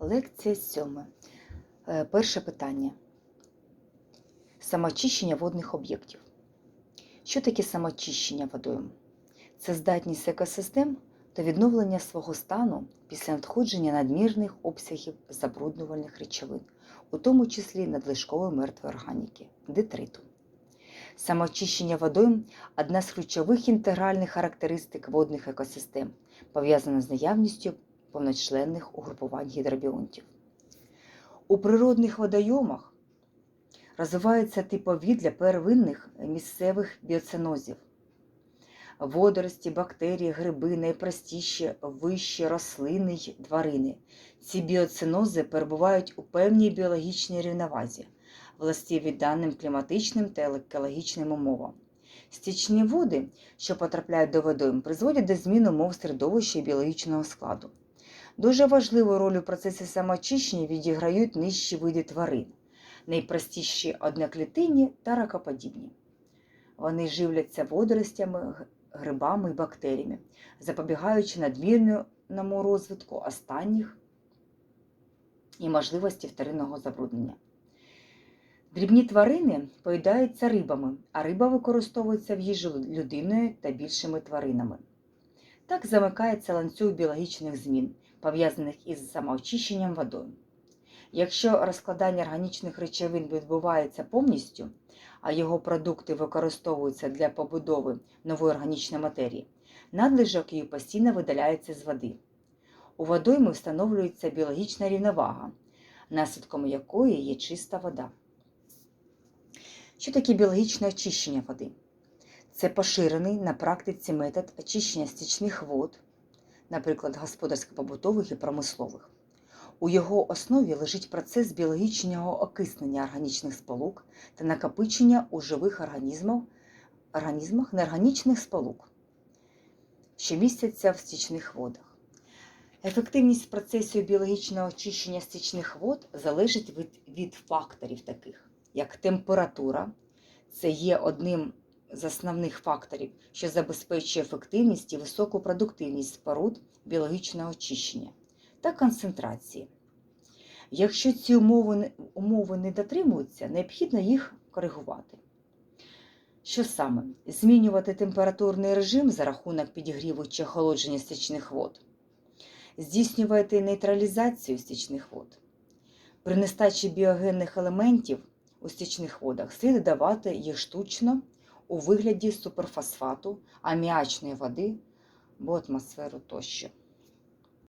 Лекція сьома. Е, Перше питання. Самоочищення водних об'єктів. Що таке самоочищення водою? Це здатність екосистем до відновлення свого стану після надходження надмірних обсягів забруднювальних речовин, у тому числі надлишкової мертвої органіки, детриту. Самоочищення водою одна з ключових інтегральних характеристик водних екосистем, пов'язана з наявністю повночленних угрупувань гідробіонтів. У природних водойомах розвиваються типові для первинних місцевих біоценозів. Водорості, бактерії, гриби, найпростіші вищі рослини й тварини. Ці біоценози перебувають у певній біологічній рівновазі, властиві даним кліматичним та екологічним умовам. Стічні води, що потрапляють до водойм, призводять до змін умов середовища і біологічного складу. Дуже важливу роль у процесі самоочищення відіграють нижчі види тварин, найпростіші одноклітинні та ракоподібні. Вони живляться водоростями, грибами і бактеріями, запобігаючи надмірному розвитку останніх і можливості вторинного забруднення. Дрібні тварини поїдаються рибами, а риба використовується в їжу людиною та більшими тваринами. Так замикається ланцюг біологічних змін, пов'язаних із самоочищенням водою. Якщо розкладання органічних речовин відбувається повністю, а його продукти використовуються для побудови нової органічної матерії, надлишок її постійно видаляється з води. У водойми встановлюється біологічна рівновага, наслідком якої є чиста вода. Що таке біологічне очищення води? Це поширений на практиці метод очищення стічних вод, наприклад, господарсько-побутових і промислових. У його основі лежить процес біологічного окиснення органічних сполук та накопичення у живих організмах, неорганічних сполук, що містяться в стічних водах. Ефективність процесу біологічного очищення стічних вод залежить від, від факторів таких, як температура, це є одним з основних факторів, що забезпечує ефективність і високу продуктивність споруд біологічного очищення та концентрації. Якщо ці умови, умови не дотримуються, необхідно їх коригувати. Що саме? Змінювати температурний режим за рахунок підігріву чи охолодження стічних вод, здійснювати нейтралізацію стічних вод. При нестачі біогенних елементів у стічних водах слід додавати їх штучно у вигляді суперфосфату, аміачної води або атмосферу тощо.